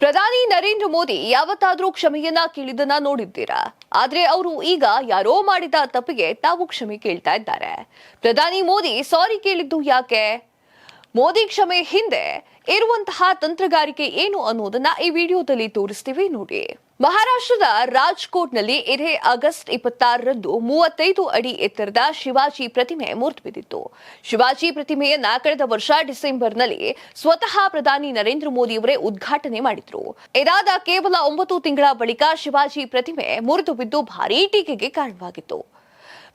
ಪ್ರಧಾನಿ ನರೇಂದ್ರ ಮೋದಿ ಯಾವತ್ತಾದ್ರೂ ಕ್ಷಮೆಯನ್ನ ಕೇಳಿದನ್ನ ನೋಡಿದ್ದೀರಾ ಆದ್ರೆ ಅವರು ಈಗ ಯಾರೋ ಮಾಡಿದ ತಪ್ಪಿಗೆ ತಾವು ಕ್ಷಮೆ ಕೇಳ್ತಾ ಇದ್ದಾರೆ. ಪ್ರಧಾನಿ ಮೋದಿ ಸಾರಿ ಕೇಳಿದ್ದು ಯಾಕೆ? ಮೋದಿ ಕ್ಷಮೆ ಹಿಂದೆ ಇರುವಂತಹ ತಂತ್ರಗಾರಿಕೆ ಏನು ಅನ್ನೋದನ್ನ ಈ ವಿಡಿಯೋದಲ್ಲಿ ತೋರಿಸ್ತೀವಿ ನೋಡಿ. ಮಹಾರಾಷ್ಟ್ರದ ರಾಜ್ಕೋಟ್ನಲ್ಲಿ ಇದೇ ಆಗಸ್ಟ್ ಇಪ್ಪತ್ತಾರರಂದು ಮೂವತ್ತೈದು ಅಡಿ ಎತ್ತರದ ಶಿವಾಜಿ ಪ್ರತಿಮೆ ಮೂರ್ತಿ ಬಿದ್ದಿತ್ತು. ಶಿವಾಜಿ ಪ್ರತಿಮೆಯನ್ನ ಕಳೆದ ವರ್ಷ ಡಿಸೆಂಬರ್ನಲ್ಲಿ ಸ್ವತಃ ಪ್ರಧಾನಿ ನರೇಂದ್ರ ಮೋದಿಯವರೇ ಉದ್ಘಾಟನೆ ಮಾಡಿದ್ರು. ಇದಾದ ಕೇವಲ ಒಂಬತ್ತು ತಿಂಗಳ ಬಳಿಕ ಶಿವಾಜಿ ಪ್ರತಿಮೆ ಮುರಿದು ಬಿದ್ದು ಭಾರೀ ಟೀಕೆಗೆ ಕಾರಣವಾಗಿತ್ತು.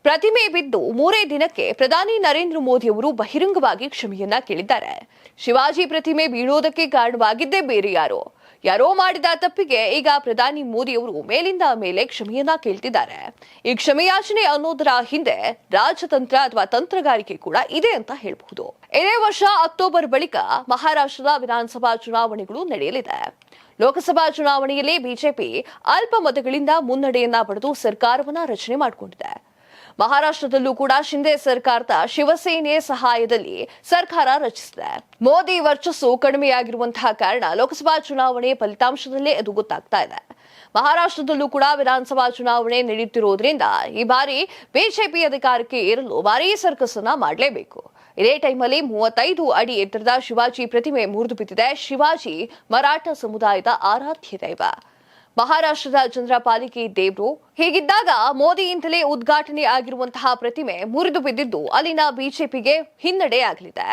ಪ್ರತಿಮೆ ಬಿದ್ದು ಮೂರೇ ದಿನಕ್ಕೆ ಪ್ರಧಾನಿ ನರೇಂದ್ರ ಮೋದಿ ಅವರು ಬಹಿರಂಗವಾಗಿ ಕ್ಷಮೆಯನ್ನ ಕೇಳಿದ್ದಾರೆ. ಶಿವಾಜಿ ಪ್ರತಿಮೆ ಬೀಳೋದಕ್ಕೆ ಕಾರಣವಾಗಿದ್ದೇ ಬೇರೆ ಯಾರೋ. ಯಾರೋ ಮಾಡಿದ ತಪ್ಪಿಗೆ ಈಗ ಪ್ರಧಾನಿ ಮೋದಿ ಅವರು ಮೇಲಿಂದ ಮೇಲೆ ಕ್ಷಮೆಯನ್ನ ಕೇಳ್ತಿದ್ದಾರೆ. ಈ ಕ್ಷಮೆಯಾಚನೆ ಅನ್ನೋದರ ಹಿಂದೆ ರಾಜತಂತ್ರ ಅಥವಾ ತಂತ್ರಗಾರಿಕೆ ಕೂಡ ಇದೆ ಅಂತ ಹೇಳಬಹುದು. ಇದೇ ವರ್ಷ ಅಕ್ಟೋಬರ್ ಬಳಿಕ ಮಹಾರಾಷ್ಟ್ರದ ವಿಧಾನಸಭಾ ಚುನಾವಣೆಗಳು ನಡೆಯಲಿದೆ. ಲೋಕಸಭಾ ಚುನಾವಣೆಯಲ್ಲಿ ಬಿಜೆಪಿ ಅಲ್ಪ ಮತಗಳಿಂದ ಮುನ್ನಡೆಯನ್ನ ಪಡೆದು ಸರ್ಕಾರವನ್ನ ರಚನೆ ಮಾಡಿಕೊಂಡಿದೆ. ಮಹಾರಾಷ್ಟ್ರದಲ್ಲೂ ಕೂಡ ಶಿಂದೆ ಸರ್ಕಾರದ ಶಿವಸೇನೆ ಸಹಾಯದಲ್ಲಿ ಸರ್ಕಾರ ರಚಿಸಿದೆ. ಮೋದಿ ವರ್ಚಸ್ಸು ಕಡಿಮೆಯಾಗಿರುವಂತಹ ಕಾರಣ ಲೋಕಸಭಾ ಚುನಾವಣೆ ಫಲಿತಾಂಶದಲ್ಲೇ ಅದು ಗೊತ್ತಾಗ್ತಾ ಇದೆ. ಮಹಾರಾಷ್ಟ್ರದಲ್ಲೂ ಕೂಡ ವಿಧಾನಸಭಾ ಚುನಾವಣೆ ನಡೆಯುತ್ತಿರುವುದರಿಂದ ಈ ಬಾರಿ ಬಿಜೆಪಿ ಅಧಿಕಾರಕ್ಕೆ ಏರಲು ಭಾರೀ ಸರ್ಕಸ್ ಅನ್ನ ಮಾಡಲೇಬೇಕು. ಇದೇ ಟೈಮಲ್ಲಿ ಮೂವತ್ತೈದು ಅಡಿ ಎತ್ತರದ ಶಿವಾಜಿ ಪ್ರತಿಮೆ ಮುರಿದು ಬಿದ್ದಿದೆ ಶಿವಾಜಿ ಮರಾಠ ಸಮುದಾಯದ ಆರಾಧ್ಯ ದೈವ. ಮಹಾರಾಷ್ಟ್ರದ ಚಂದ್ರಪಾಲಿಕೆ ದೇವ್ರು. ಹೀಗಿದ್ದಾಗ ಮೋದಿಯಿಂದಲೇ ಉದ್ಘಾಟನೆ ಆಗಿರುವಂತಹ ಪ್ರತಿಮೆ ಮುರಿದು ಬಿದ್ದಿದ್ದು ಅಲ್ಲಿನ ಬಿಜೆಪಿಗೆ ಹಿನ್ನಡೆ ಆಗಲಿದೆ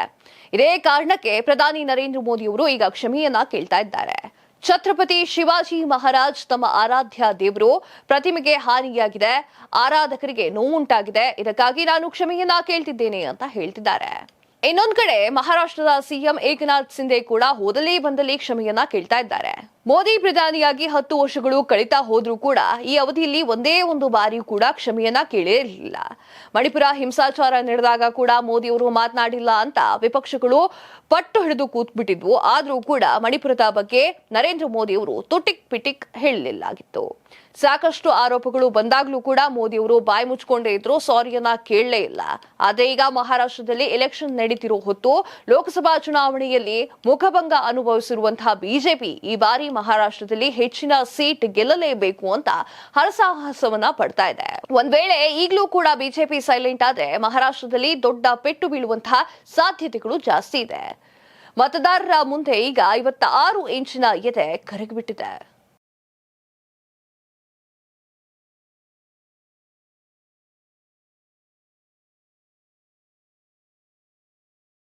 ಇದೇ ಕಾರಣಕ್ಕೆ ಪ್ರಧಾನಿ ನರೇಂದ್ರ ಮೋದಿ ಅವರು ಈಗ ಕ್ಷಮೆಯನ್ನ ಕೇಳ್ತಾ ಇದ್ದಾರೆ. ಛತ್ರಪತಿ ಶಿವಾಜಿ ಮಹಾರಾಜ್ ತಮ್ಮ ಆರಾಧ್ಯ ದೇವರು ಪ್ರತಿಮೆಗೆ ಹಾನಿಯಾಗಿದೆ. ಆರಾಧಕರಿಗೆ ನೋವುಂಟಾಗಿದೆ. ಇದಕ್ಕಾಗಿ ನಾನು ಕ್ಷಮೆಯನ್ನ ಕೇಳ್ತಿದ್ದೇನೆ ಅಂತ ಹೇಳ್ತಿದ್ದಾರೆ. ಇನ್ನೊಂದ್ ಕಡೆ ಮಹಾರಾಷ್ಟ್ರದ ಸಿಎಂ ಏಕನಾಥ್ ಸಿಂಧೆ ಕೂಡ ಹೋದಲೇ ಬಂದಲ್ಲಿ ಕ್ಷಮೆಯನ್ನ ಕೇಳ್ತಾ ಇದ್ದಾರೆ. ಮೋದಿ ಪ್ರಧಾನಿಯಾಗಿ ಹತ್ತು ವರ್ಷಗಳು ಕಳೀತಾ ಹೋದ್ರೂ ಕೂಡ ಈ ಅವಧಿಯಲ್ಲಿ ಒಂದೇ ಒಂದು ಬಾರಿ ಕೂಡ ಕ್ಷಮೆಯನ್ನ ಕೇಳೇ ಇರಲಿಲ್ಲ ಮಣಿಪುರ ಹಿಂಸಾಚಾರ ನಡೆದಾಗ ಕೂಡ ಮೋದಿಯವರು ಮಾತನಾಡಿಲ್ಲ ಅಂತ ವಿಪಕ್ಷಗಳು ಪಟ್ಟು ಹಿಡಿದು ಕೂತ್ಬಿಟ್ಟಿದ್ವು. ಆದ್ರೂ ಕೂಡ ಮಣಿಪುರದ ಬಗ್ಗೆ ನರೇಂದ್ರ ಮೋದಿ ಅವರು ತುಟಿಕ್ ಪಿಟಿಕ್ ಹೇಳಲಿಲ್ಲಾಗಿತ್ತು. ಸಾಕಷ್ಟು ಆರೋಪಗಳು ಬಂದಾಗ್ಲೂ ಕೂಡ ಮೋದಿಯವರು ಬಾಯಿ ಮುಚ್ಕೊಂಡೇ ಇದ್ರು. ಸಾರಿಯನ್ನ ಕೇಳಲೇ ಇಲ್ಲ. ಆದ್ರೆ ಈಗ ಮಹಾರಾಷ್ಟ್ರದಲ್ಲಿ ಎಲೆಕ್ಷನ್ ನಡೀತಿರೋ ಹೊತ್ತು ಲೋಕಸಭಾ ಚುನಾವಣೆಯಲ್ಲಿ ಮುಖಭಂಗ ಅನುಭವಿಸಿರುವಂತಹ ಬಿಜೆಪಿ ಈ ಬಾರಿ ಮಹಾರಾಷ್ಟ್ರದಲ್ಲಿ ಹೆಚ್ಚಿನ ಸೀಟ್ ಗೆಲ್ಲಲೇಬೇಕು ಅಂತ ಹರಸಾಹಸವನ್ನ ಪಡ್ತಾ ಇದೆ. ಒಂದ್ ವೇಳೆ ಈಗಲೂ ಕೂಡ ಬಿಜೆಪಿ ಸೈಲೆಂಟ್ ಆದ್ರೆ ಮಹಾರಾಷ್ಟ್ರದಲ್ಲಿ ದೊಡ್ಡ ಪೆಟ್ಟು ಬೀಳುವಂತಹ ಸಾಧ್ಯತೆಗಳು ಜಾಸ್ತಿ ಇದೆ. ಮತದಾರರ ಮುಂದೆ ಈಗ ಐವತ್ತ ಆರು ಇಂಚಿನ ಎದೆ ಕರಗಿಬಿಟ್ಟಿದೆ.